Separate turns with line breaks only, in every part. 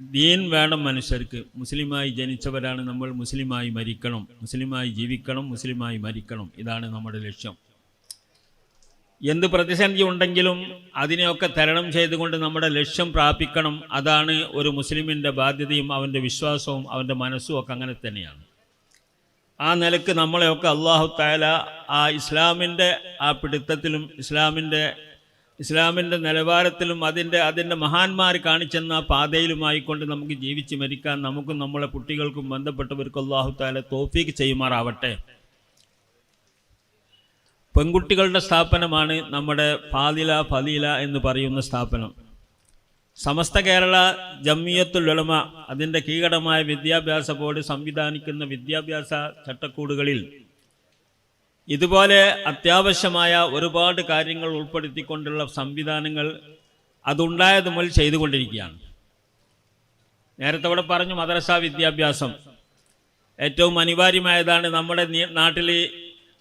ദീൻ വേണം മനുഷ്യർക്ക്. മുസ്ലിമായി ജനിച്ചവരാണ് നമ്മൾ മുസ്ലിമായി മരിക്കണം. മുസ്ലിമായി ജീവിക്കണം മുസ്ലിമായി മരിക്കണം. ഇതാണ് നമ്മുടെ ലക്ഷ്യം. എന്ത് പ്രതിസന്ധി ഉണ്ടെങ്കിലും അതിനെയൊക്കെ തരണം ചെയ്തുകൊണ്ട് നമ്മുടെ ലക്ഷ്യം പ്രാപിക്കണം. അതാണ് ഒരു മുസ്ലിമിന്റെ ബാധ്യതയും അവന്റെ വിശ്വാസവും അവന്റെ മനസ്സും ഒക്കെ അങ്ങനെ തന്നെയാണ്. ആ നിലയ്ക്ക് നമ്മളെയൊക്കെ അള്ളാഹു താല ആ ഇസ്ലാമിന്റെ ആ പിടുത്തത്തിലും ഇസ്ലാമിന്റെ ഇസ്ലാമിന്റെ നിലവാരത്തിലും അതിന്റെ അതിന്റെ മഹാന്മാർ കാണിച്ചെന്ന പാതയിലുമായിക്കൊണ്ട് നമുക്ക് ജീവിച്ച് മരിക്കാൻ നമുക്കും നമ്മളെ കുട്ടികൾക്കും ബന്ധപ്പെട്ടവർക്കും അള്ളാഹു താല തോഫീക്ക് ചെയ്യുമാറാവട്ടെ. പെൺകുട്ടികളുടെ സ്ഥാപനമാണ് നമ്മുടെ ഫാദില ഫലീല എന്ന് പറയുന്ന സ്ഥാപനം. സമസ്ത കേരള ജമ്മിയത്തുൽ ഉലമ അതിന്റെ കീഴടമായ വിദ്യാഭ്യാസ ബോർഡ് സംവിധാനിക്കുന്ന വിദ്യാഭ്യാസ ചട്ടക്കൂടുകളിൽ ഇതുപോലെ അത്യാവശ്യമായ ഒരുപാട് കാര്യങ്ങൾ ഉൾപ്പെടുത്തിക്കൊണ്ടുള്ള സംവിധാനങ്ങൾ അതുണ്ടായത് മുതൽ ചെയ്തുകൊണ്ടിരിക്കുകയാണ്. നേരത്തെ ഇവിടെ പറഞ്ഞു മദ്രസ വിദ്യാഭ്യാസം. ഏറ്റവും അനിവാര്യമായതാണ് നമ്മുടെ നാട്ടിൽ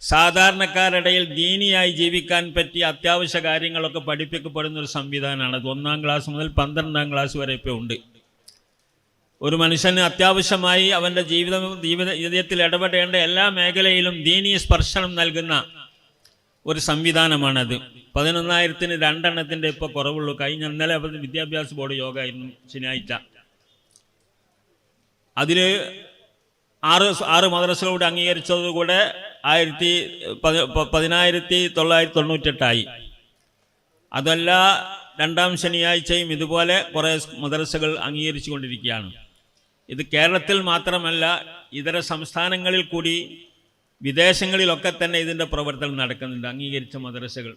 സാധാരണക്കാരിടയിൽ ദീനിയായി ജീവിക്കാൻ പറ്റിയ അത്യാവശ്യ കാര്യങ്ങളൊക്കെ പഠിപ്പിക്കപ്പെടുന്ന ഒരു സംവിധാനമാണ്. അത് ഒന്നാം ക്ലാസ് മുതൽ പന്ത്രണ്ടാം ക്ലാസ് വരെ ഇപ്പോൾ ഉണ്ട്. ഒരു മനുഷ്യന് അത്യാവശ്യമായി അവന്റെ ജീവിതം ജീവിത ജീവിതത്തിൽ ഇടപെടേണ്ട എല്ലാ മേഖലയിലും ദീനീയ സ്പർശനം നൽകുന്ന ഒരു സംവിധാനമാണത്. പതിനൊന്നായിരത്തിന് രണ്ടെണ്ണത്തിന്റെ ഇപ്പോൾ കുറവുള്ളൂ. കഴിഞ്ഞ ഇന്നലെ വിദ്യാഭ്യാസ ബോർഡ് യോഗ ആയിരുന്നു ശനിയാഴ്ച. അതിൽ ആറ് ആറ് മദ്രസകളോട് അംഗീകരിച്ചതുകൂടെ ആയിരത്തി പതി പതിനായിരത്തി തൊള്ളായിരത്തി തൊണ്ണൂറ്റെട്ടായി. അതല്ല രണ്ടാം ശനിയാഴ്ചയും ഇതുപോലെ കുറേ മദ്രസകൾ അംഗീകരിച്ചു കൊണ്ടിരിക്കുകയാണ് ഇത് കേരളത്തിൽ മാത്രമല്ല ഇതര സംസ്ഥാനങ്ങളിൽ കൂടി വിദേശങ്ങളിലൊക്കെ തന്നെ ഇതിന്റെ പ്രവർത്തനം നടക്കുന്നുണ്ട് അംഗീകരിച്ച മദ്രസകൾ.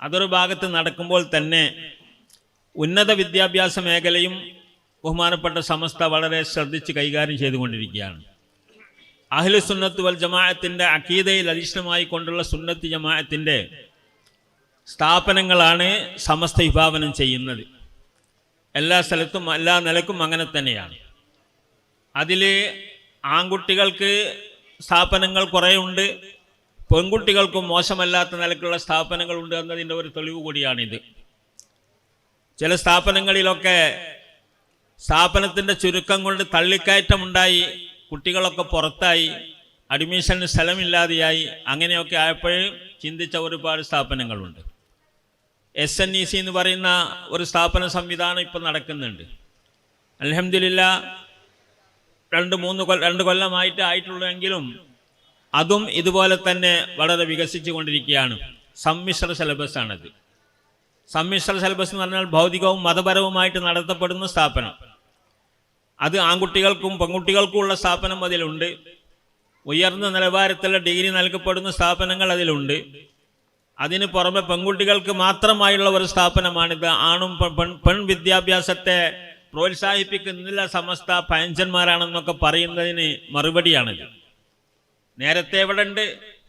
അതൊരു ഭാഗത്ത് നടക്കുമ്പോൾ തന്നെ ഉന്നത വിദ്യാഭ്യാസ മേഖലയും ബഹുമാനപ്പെട്ട സമസ്ത വളരെ ശ്രദ്ധിച്ച് കൈകാര്യം ചെയ്തുകൊണ്ടിരിക്കുകയാണ്. അഹ്ലു സുന്നത്ത് വൽ ജമാഅത്തിന്റെ അക്കീതയിൽ അധിഷ്ഠമായി കൊണ്ടുള്ള സുന്നത്ത് ജമാഅത്തിന്റെ സ്ഥാപനങ്ങളാണ് സമസ്ത വിഭാവനം ചെയ്യുന്നത്. എല്ലാ സ്ഥലത്തും എല്ലാ നിലക്കും അങ്ങനെ തന്നെയാണ്. അതിൽ ആൺകുട്ടികൾക്ക് സ്ഥാപനങ്ങൾ കുറേ ഉണ്ട് പെൺകുട്ടികൾക്കും മോശമല്ലാത്ത നിലക്കുള്ള സ്ഥാപനങ്ങളുണ്ട് എന്നതിന്റെ ഒരു തെളിവ് കൂടിയാണിത്. ചില സ്ഥാപനങ്ങളിലൊക്കെ സ്ഥാപനത്തിന്റെ ചുരുക്കം കൊണ്ട് തള്ളിക്കയറ്റമുണ്ടായി കുട്ടികളൊക്കെ പുറത്തായി അഡ്മിഷന് സ്ഥലമില്ലാതെയായി അങ്ങനെയൊക്കെ ആയപ്പോഴും ചിന്തിച്ച ഒരുപാട് സ്ഥാപനങ്ങളുണ്ട്. എസ് എൻ ഇ സി എന്ന് പറയുന്ന ഒരു സ്ഥാപന സംവിധാനം ഇപ്പം നടക്കുന്നുണ്ട്. അലഹമില്ല രണ്ട് മൂന്ന് കൊല്ല രണ്ട് കൊല്ലമായിട്ട് ആയിട്ടുള്ളെങ്കിലും അതും ഇതുപോലെ തന്നെ വളരെ വികസിച്ചു കൊണ്ടിരിക്കുകയാണ്. സമ്മിശ്ര സിലബസാണത് സമ്മിശ്ര സിലബസ് എന്ന് പറഞ്ഞാൽ ഭൗതികവും മതപരവുമായിട്ട് നടത്തപ്പെടുന്ന സ്ഥാപനം. അത് ആൺകുട്ടികൾക്കും പെൺകുട്ടികൾക്കും ഉള്ള സ്ഥാപനം അതിലുണ്ട്. ഉയർന്ന നിലവാരത്തിലുള്ള ഡിഗ്രി നൽകപ്പെടുന്ന സ്ഥാപനങ്ങൾ അതിലുണ്ട്. അതിന് പുറമെ പെൺകുട്ടികൾക്ക് മാത്രമായുള്ള ഒരു സ്ഥാപനമാണിത്. ആണും പെൺ പെൺ വിദ്യാഭ്യാസത്തെ പ്രോത്സാഹിപ്പിക്കുന്നില്ല സമസ്ത പയഞ്ചന്മാരാണെന്നൊക്കെ പറയുന്നതിന് മറുപടിയാണിത്. നേരത്തെ ഇവിടെ ഉണ്ട്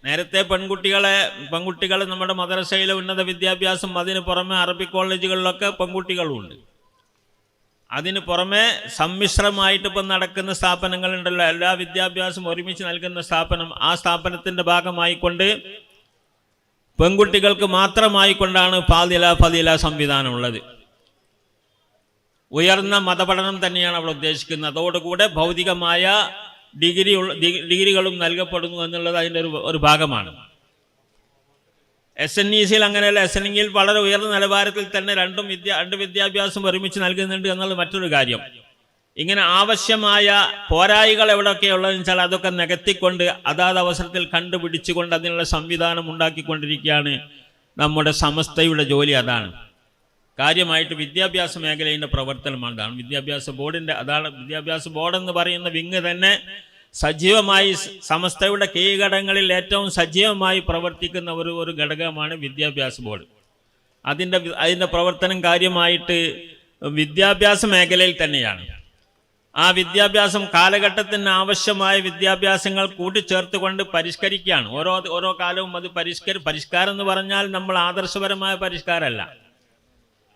നേരത്തെ പെൺകുട്ടികളെ പെൺകുട്ടികൾ നമ്മുടെ മദ്രസയിലെ ഉന്നത വിദ്യാഭ്യാസം അതിന് പുറമെ അറബി കോളേജുകളിലൊക്കെ പെൺകുട്ടികളുണ്ട്. അതിന് പുറമെ സമ്മിശ്രമായിട്ട് ഇപ്പം നടക്കുന്ന സ്ഥാപനങ്ങളുണ്ടല്ലോ. എല്ലാ വിദ്യാഭ്യാസം ഒരുമിച്ച് നൽകുന്ന സ്ഥാപനം ആ സ്ഥാപനത്തിന്റെ ഭാഗമായിക്കൊണ്ട് പെൺകുട്ടികൾക്ക് മാത്രമായിക്കൊണ്ടാണ് ഫാദില ഫതില സംവിധാനമുള്ളത് ഉയർന്ന മതപഠനം തന്നെയാണ് അവൾ ഉദ്ദേശിക്കുന്നത്. അതോടുകൂടെ ഭൗതികമായ ഡിഗ്രി ഡിഗ്രികളും നൽകപ്പെടുന്നു എന്നുള്ളത് അതിന്റെ ഒരു ഒരു ഭാഗമാണ്. എസ് എൻ ഇ സിയിൽ അങ്ങനെയല്ല. എസ് എൻ ഇയിൽ വളരെ ഉയർന്ന നിലവാരത്തിൽ തന്നെ രണ്ടും വിദ്യ രണ്ട് വിദ്യാഭ്യാസം ഒരുമിച്ച് നൽകുന്നുണ്ട് എന്നുള്ളത് മറ്റൊരു കാര്യം. ഇങ്ങനെ ആവശ്യമായ പോരായികൾ എവിടെയൊക്കെ ഉള്ളതെന്ന് വെച്ചാൽ അതൊക്കെ നികത്തിക്കൊണ്ട് അതാത് അവസരത്തിൽ കണ്ടുപിടിച്ചുകൊണ്ട് അതിനുള്ള സംവിധാനം ഉണ്ടാക്കിക്കൊണ്ടിരിക്കുകയാണ് നമ്മുടെ സമസ്തയുടെ ജോലി അതാണ്. കാര്യമായിട്ട് വിദ്യാഭ്യാസ മേഖലയുടെ പ്രവർത്തനമാണ്. വിദ്യാഭ്യാസ ബോർഡിന്റെ അതാണ് വിദ്യാഭ്യാസ ബോർഡ് എന്ന് പറയുന്ന വിങ് തന്നെ സജീവമായി സമസ്തയുടെ കീഴ്ഘടകങ്ങളിൽ ഏറ്റവും സജീവമായി പ്രവർത്തിക്കുന്ന ഒരു ഒരു ഘടകമാണ് വിദ്യാഭ്യാസ ബോർഡ്. അതിന്റെ അതിന്റെ പ്രവർത്തനം കാര്യമായിട്ട് വിദ്യാഭ്യാസ മേഖലയിൽ തന്നെയാണ്. ആ വിദ്യാഭ്യാസം കാലഘട്ടത്തിന് ആവശ്യമായ വിദ്യാഭ്യാസങ്ങൾ കൂട്ടിച്ചേർത്തുകൊണ്ട് പരിഷ്കരിക്കുകയാണ്. ഓരോ ഓരോ കാലവും അത് പരിഷ്കരി പരിഷ്കാരം എന്ന് പറഞ്ഞാൽ നമ്മൾ ആദർശപരമായ പരിഷ്കാരമല്ല.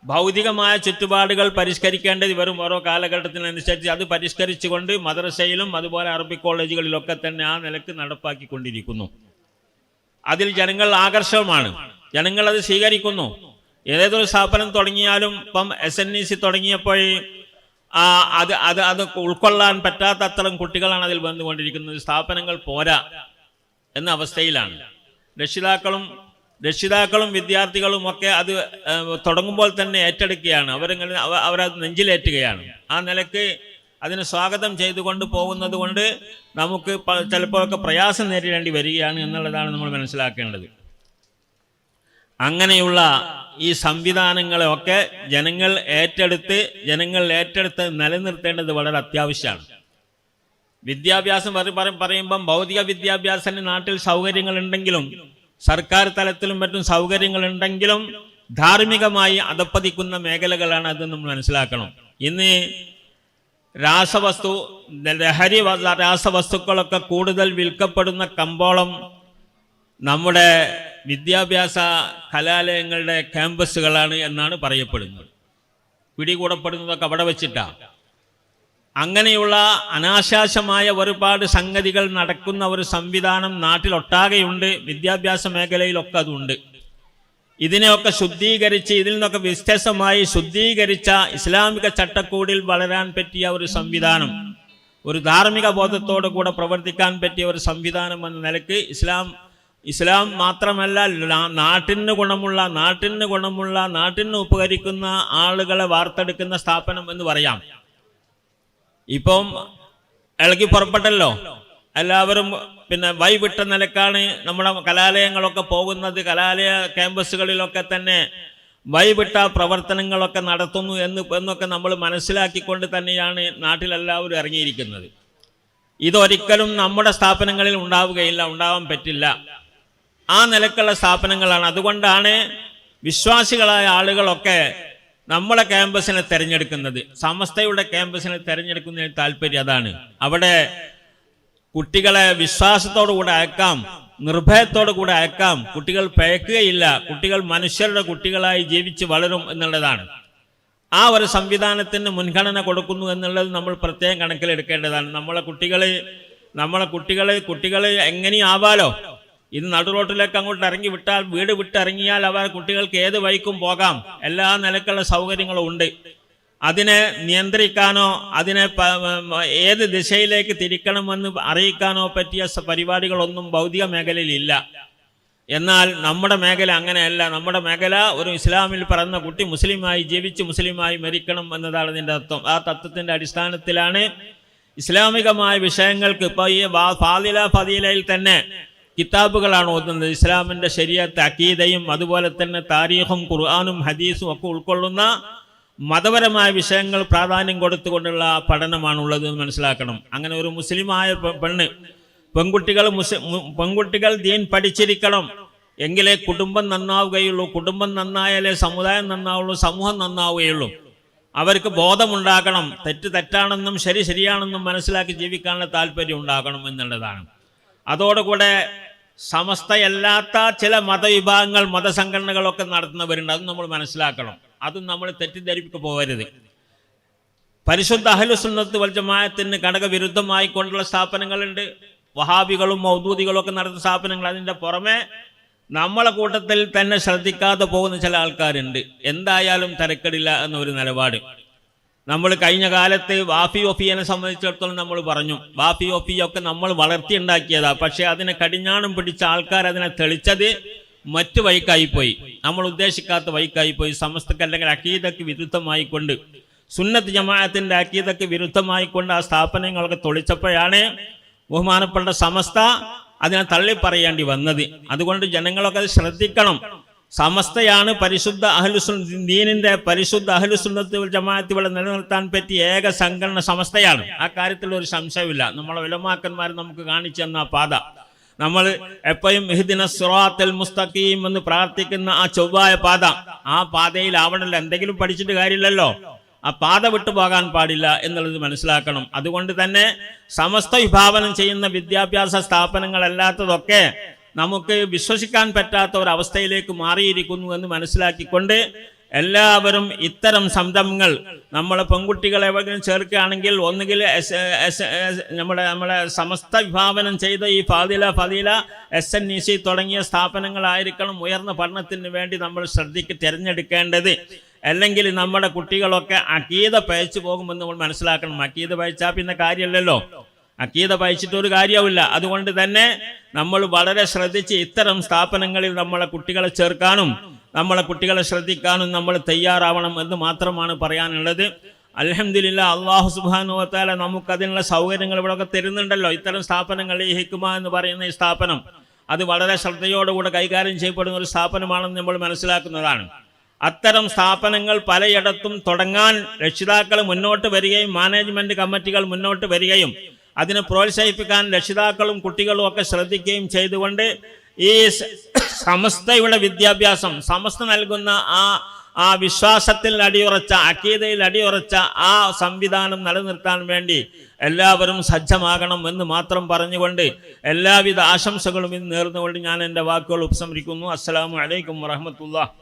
ഭൗതികമായ ചുറ്റുപാടുകൾ പരിഷ്കരിക്കേണ്ടത് വെറും ഓരോ കാലഘട്ടത്തിനനുസരിച്ച് അത് പരിഷ്കരിച്ചുകൊണ്ട് മദ്രസയിലും അതുപോലെ അറബി കോളേജുകളിലൊക്കെ തന്നെ ആ നിലയ്ക്ക് നടപ്പാക്കിക്കൊണ്ടിരിക്കുന്നു. അതിൽ ജനങ്ങൾ ആകർഷകമാണ്. ജനങ്ങൾ അത് സ്വീകരിക്കുന്നു. ഏതൊരു സ്ഥാപനം തുടങ്ങിയാലും ഇപ്പം എസ് എൻ ഇ സി തുടങ്ങിയപ്പോൾ അത് അത് അത് ഉൾക്കൊള്ളാൻ പറ്റാത്ത അത്തരം കുട്ടികളാണ് അതിൽ വന്നുകൊണ്ടിരിക്കുന്നത്. സ്ഥാപനങ്ങൾ പോരാ എന്ന അവസ്ഥയിലാണ്. രക്ഷിതാക്കളും രക്ഷിതാക്കളും വിദ്യാർത്ഥികളും ഒക്കെ അത് തുടങ്ങുമ്പോൾ തന്നെ ഏറ്റെടുക്കുകയാണ്. അവരിങ്ങനെ അവ- അവരത് നെഞ്ചിലേറ്റുകയാണ്. ആ നിലയ്ക്ക് അതിന് സ്വാഗതം ചെയ്തുകൊണ്ട് പോകുന്നത് കൊണ്ട് നമുക്ക് ചിലപ്പോഴൊക്കെ പ്രയാസം നേരിടേണ്ടി വരികയാണ് എന്നുള്ളതാണ് നമ്മൾ മനസ്സിലാക്കേണ്ടത്. അങ്ങനെയുള്ള ഈ സംവിധാനങ്ങളെയൊക്കെ ജനങ്ങൾ ഏറ്റെടുത്ത് ജനങ്ങൾ ഏറ്റെടുത്ത് നിലനിർത്തേണ്ടത് വളരെ അത്യാവശ്യമാണ്. വിദ്യാഭ്യാസം പറ- പറ- പറയുമ്പം ഭൗതിക വിദ്യാഭ്യാസത്തിന് നാട്ടിൽ സൗകര്യങ്ങളുണ്ടെങ്കിലും സർക്കാർ തലത്തിലും മറ്റും സൗകര്യങ്ങളുണ്ടെങ്കിലും ധാർമ്മികമായി അധപ്പതിക്കുന്ന മേഖലകളാണ് അത് നമ്മൾ മനസ്സിലാക്കണം. ഇന്ന് രാസവസ്തു ലഹരി രാസവസ്തുക്കളൊക്കെ കൂടുതൽ വിൽക്കപ്പെടുന്ന കമ്പോളം നമ്മുടെ വിദ്യാഭ്യാസ കലാലയങ്ങളുടെ ക്യാമ്പസുകളാണ് എന്നാണ് പറയപ്പെടുന്നത്. പിടികൂടപ്പെടുന്നതൊക്കെ അവിടെ വെച്ചിട്ടാണ് അങ്ങനെയുള്ള അനാശാസമായ ഒരുപാട് സംഗതികൾ നടക്കുന്ന ഒരു സംവിധാനം നാട്ടിലൊട്ടാകെയുണ്ട്. വിദ്യാഭ്യാസ മേഖലയിലൊക്കെ അതുണ്ട്. ഇതിനെയൊക്കെ ശുദ്ധീകരിച്ച് ഇതിൽ നിന്നൊക്കെ വ്യത്യസ്തമായി ശുദ്ധീകരിച്ച ഇസ്ലാമിക ചട്ടക്കൂടിൽ വളരാൻ പറ്റിയ ഒരു സംവിധാനം ഒരു ധാർമ്മിക ബോധത്തോടു കൂടെ പ്രവർത്തിക്കാൻ പറ്റിയ ഒരു സംവിധാനം എന്ന നിലയ്ക്ക് ഇസ്ലാം ഇസ്ലാം മാത്രമല്ല നാട്ടിന് ഗുണമുള്ള നാട്ടിന് ഗുണമുള്ള നാട്ടിന് ഉപകരിക്കുന്ന ആളുകളെ വാർത്തെടുക്കുന്ന സ്ഥാപനം എന്ന് പറയാം. ഇപ്പം ഇളകി പുറപ്പെട്ടല്ലോ. എല്ലാവരും പിന്നെ വൈവിട്ട നിലക്കാണ് നമ്മുടെ കലാലയങ്ങളൊക്കെ പോകുന്നത്. കലാലയ ക്യാമ്പസുകളിലൊക്കെ തന്നെ വൈവിട്ട പ്രവർത്തനങ്ങളൊക്കെ നടത്തുന്നു എന്ന് എന്നൊക്കെ നമ്മൾ മനസ്സിലാക്കിക്കൊണ്ട് തന്നെയാണ് നാട്ടിലെല്ലാവരും ഇറങ്ങിയിരിക്കുന്നത്. ഇതൊരിക്കലും നമ്മുടെ സ്ഥാപനങ്ങളിൽ ഉണ്ടാവുകയില്ല ഉണ്ടാവാൻ പറ്റില്ല. ആ നിലക്കുള്ള സ്ഥാപനങ്ങളാണ്. അതുകൊണ്ടാണ് വിശ്വാസികളായ ആളുകളൊക്കെ നമ്മളെ ക്യാമ്പസിനെ തിരഞ്ഞെടുക്കുന്നത് സമസ്തയുടെ ക്യാമ്പസിനെ തിരഞ്ഞെടുക്കുന്നതിന് താല്പര്യം അതാണ്. അവിടെ കുട്ടികളെ വിശ്വാസത്തോടു കൂടെ അയക്കാം നിർഭയത്തോടു കൂടെ അയക്കാം. കുട്ടികൾ പഴക്കുകയില്ല കുട്ടികൾ മനുഷ്യരുടെ കുട്ടികളായി ജീവിച്ച് വളരും എന്നുള്ളതാണ്. ആ ഒരു സംവിധാനത്തിന് മുൻഗണന കൊടുക്കുന്നു എന്നുള്ളത് നമ്മൾ പ്രത്യേകം കണക്കിലെടുക്കേണ്ടതാണ്. നമ്മളെ കുട്ടികളെ നമ്മളെ കുട്ടികളെ കുട്ടികളെ എങ്ങനെയാവാലോ ഇത് നടുറോട്ടിലേക്ക് അങ്ങോട്ട് ഇറങ്ങി വിട്ടാൽ വീട് വിട്ടിറങ്ങിയാൽ അവർ കുട്ടികൾക്ക് ഏത് വഴിക്കും പോകാം. എല്ലാ നിലക്കുള്ള സൗകര്യങ്ങളും ഉണ്ട്. അതിനെ നിയന്ത്രിക്കാനോ അതിനെ ഏത് ദിശയിലേക്ക് തിരിക്കണമെന്ന് അറിയിക്കാനോ പറ്റിയ പരിപാടികളൊന്നും ഭൗതിക മേഖലയിലില്ല എന്നാൽ നമ്മുടെ മേഖല അങ്ങനെയല്ല. നമ്മുടെ മേഖല ഒരു ഇസ്ലാമിൽ പറയുന്ന കുട്ടി മുസ്ലിമായി ജീവിച്ച് മുസ്ലിമായി മരിക്കണം എന്നതാണ് ഇതിന്റെ തത്വം ആ തത്വത്തിന്റെ അടിസ്ഥാനത്തിലാണ് ഇസ്ലാമികമായ വിഷയങ്ങൾക്ക് ഇപ്പോൾ ഈ ഫാദില ഫതീലയിൽ തന്നെ കിതാബുകളാണ് ഓതുന്നത്. ഇസ്ലാമിന്റെ ശരീരത്തെ അക്കീതയും അതുപോലെ തന്നെ താരീഖും ഖുർആാനും ഹദീസും ഒക്കെ ഉൾക്കൊള്ളുന്ന മതപരമായ വിഷയങ്ങൾ പ്രാധാന്യം കൊടുത്തുകൊണ്ടുള്ള പഠനമാണുള്ളത് എന്ന് മനസ്സിലാക്കണം. അങ്ങനെ ഒരു മുസ്ലിമായ പെണ്ണ് പെൺകുട്ടികൾ പെൺകുട്ടികൾ ദീൻ പഠിച്ചിരിക്കണം. എങ്കിലേ കുടുംബം നന്നാവുകയുള്ളൂ. കുടുംബം നന്നായാലേ സമുദായം നന്നാവുള്ളൂ. സമൂഹം നന്നാവുകയുള്ളൂ. അവർക്ക് ബോധമുണ്ടാക്കണം തെറ്റ് തെറ്റാണെന്നും ശരി ശരിയാണെന്നും മനസ്സിലാക്കി ജീവിക്കാനുള്ള താല്പര്യം ഉണ്ടാകണം എന്നുള്ളതാണ്. അതോടുകൂടെ സമസ്തയല്ലാത്ത ചില മതവിഭാഗങ്ങൾ മതസംഘടനകളൊക്കെ നടത്തുന്നവരുണ്ട്. അത് നമ്മൾ മനസ്സിലാക്കണം. അതും നമ്മൾ തെറ്റിദ്ധരിപ്പിക്ക് പോകരുത്. പരിശുദ്ധ അഹലുസുന്നത്ത് വൽ ജമാഅത്തിന് ഘടകവിരുദ്ധമായി കൊണ്ടുള്ള സ്ഥാപനങ്ങളുണ്ട്. വഹാബികളും മൗദൂദികളും ഒക്കെ നടത്തുന്ന സ്ഥാപനങ്ങൾ അതിന്റെ പുറമെ നമ്മളെ കൂട്ടത്തിൽ തന്നെ ശ്രദ്ധിക്കാതെ പോകുന്ന ചില ആൾക്കാരുണ്ട്. എന്തായാലും തിരക്കടില്ല എന്നൊരു നിലപാട്. നമ്മൾ കഴിഞ്ഞ കാലത്ത് വാഫി ഒഫിയനെ സംബന്ധിച്ചിടത്തോളം നമ്മൾ പറഞ്ഞു. വാഫി ഒഫിയൊക്കെ നമ്മൾ വളർത്തിയുണ്ടാക്കിയതാ. പക്ഷേ അതിനെ കടിഞ്ഞാണും പിടിച്ച ആൾക്കാർ അതിനെ തെളിച്ചത് മറ്റു വൈക്കായിപ്പോയി നമ്മൾ ഉദ്ദേശിക്കാത്ത വൈക്കായിപ്പോയി സമസ്തക്ക് അല്ലെങ്കിൽ അക്കീതക്ക് വിരുദ്ധമായിക്കൊണ്ട് സുന്നത്ത് ജമാഅത്തിന്റെ അക്കീതക്ക് വിരുദ്ധമായിക്കൊണ്ട് ആ സ്ഥാപനങ്ങളൊക്കെ തൊളിച്ചപ്പോഴാണ് ബഹുമാനപ്പെട്ട സമസ്ത അതിനെ തള്ളി പറയേണ്ടി വന്നത്. അതുകൊണ്ട് ജനങ്ങളൊക്കെ അത് ശ്രദ്ധിക്കണം. സമസ്തയാണ് പരിശുദ്ധ അഹ്ലുസുൻ ദീനിന്റെ പരിശുദ്ധ അഹ്ലുസുന്നത്ത് ജമാഅത്ത് ഇവിടെ നിലനിർത്താൻ പറ്റിയ ഏക സംഘടന സമസ്തയാണ്. ആ കാര്യത്തിൽ ഒരു സംശയമില്ല. നമ്മളെ വിലമാക്കന്മാർ നമുക്ക് കാണിച്ചു തന്ന പാത. നമ്മൾ എപ്പോഴും ഇഹ്ദിന സുറാത്തൽ മുസ്തഖീം എന്ന് പ്രാർത്ഥിക്കുന്ന ആ ചൊവ്വായ പാത. ആ പാതയിൽ ആവണല്ലോ എന്തെങ്കിലും പഠിച്ചിട്ട് കാര്യമില്ലല്ലോ. ആ പാത വിട്ടു പോകാൻ പാടില്ല എന്നുള്ളത് മനസ്സിലാക്കണം. അതുകൊണ്ട് തന്നെ സമസ്ത വിഭാവനം ചെയ്യുന്ന വിദ്യാഭ്യാസ സ്ഥാപനങ്ങളല്ലാത്തതൊക്കെ നമുക്ക് വിശ്വസിക്കാൻ പറ്റാത്ത ഒരു അവസ്ഥയിലേക്ക് മാറിയിരിക്കുന്നു എന്ന് മനസ്സിലാക്കിക്കൊണ്ട് എല്ലാവരും ഇത്തരം സംരംഭങ്ങൾ നമ്മളെ പെൺകുട്ടികളെ എവിടെയും ചേർക്കുകയാണെങ്കിൽ ഒന്നുകിൽ നമ്മുടെ നമ്മുടെ സമസ്ത വിഭാവനം ചെയ്ത ഈ Fadila Fathila S N E C തുടങ്ങിയ സ്ഥാപനങ്ങളായിരിക്കണം ഉയർന്ന പഠനത്തിന് വേണ്ടി നമ്മൾ ശ്രദ്ധിക്ക് തിരഞ്ഞെടുക്കേണ്ടത്. അല്ലെങ്കിൽ നമ്മുടെ കുട്ടികളൊക്കെ അക്കീത പയച്ചു പോകുമെന്ന് നമ്മൾ മനസ്സിലാക്കണം. അക്കീത പയച്ചാൽ പിന്നെ കാര്യമല്ലല്ലോ. അക്കീത വായിച്ചിട്ട് ഒരു കാര്യവുമില്ല. അതുകൊണ്ട് തന്നെ നമ്മൾ വളരെ ശ്രദ്ധിച്ച് ഇത്തരം സ്ഥാപനങ്ങളിൽ നമ്മളെ കുട്ടികളെ ചേർക്കാനും നമ്മളെ കുട്ടികളെ ശ്രദ്ധിക്കാനും നമ്മൾ തയ്യാറാവണം എന്ന് മാത്രമാണ് പറയാനുള്ളത്. അലഹമില്ല അള്ളാഹു സുബാനുവത്താല നമുക്കതിനുള്ള സൗകര്യങ്ങൾ ഇവിടെയൊക്കെ തരുന്നുണ്ടല്ലോ. ഇത്തരം സ്ഥാപനങ്ങൾ ഈ ഹിക്കുമ എന്ന് പറയുന്ന ഈ സ്ഥാപനം. അത് വളരെ ശ്രദ്ധയോടുകൂടെ കൈകാര്യം ചെയ്യപ്പെടുന്ന ഒരു സ്ഥാപനമാണെന്ന് നമ്മൾ മനസ്സിലാക്കുന്നതാണ്. അത്തരം സ്ഥാപനങ്ങൾ പലയിടത്തും തുടങ്ങാൻ രക്ഷിതാക്കൾ മുന്നോട്ട് വരികയും മാനേജ്മെന്റ് കമ്മിറ്റികൾ മുന്നോട്ട് വരികയും അതിനെ പ്രോത്സാഹിപ്പിക്കാൻ രക്ഷിതാക്കളും കുട്ടികളും ഒക്കെ ശ്രദ്ധിക്കുകയും ചെയ്തുകൊണ്ട് ഈ സമസ്തയുടെ വിദ്യാഭ്യാസം സമസ്ത നൽകുന്ന ആ ആ വിശ്വാസത്തിൽ അടിയുറച്ച അക്കീതയിൽ അടിയുറച്ച ആ സംവിധാനം നിലനിർത്താൻ വേണ്ടി എല്ലാവരും സജ്ജമാകണം എന്ന് മാത്രം പറഞ്ഞുകൊണ്ട് എല്ലാവിധ ആശംസകളും ഇന്ന് നേർന്നുകൊണ്ട് ഞാൻ എന്റെ വാക്കുകൾ ഉപസംഹരിക്കുന്നു. അസ്സലാമു അലൈക്കും വറഹമത്തുള്ള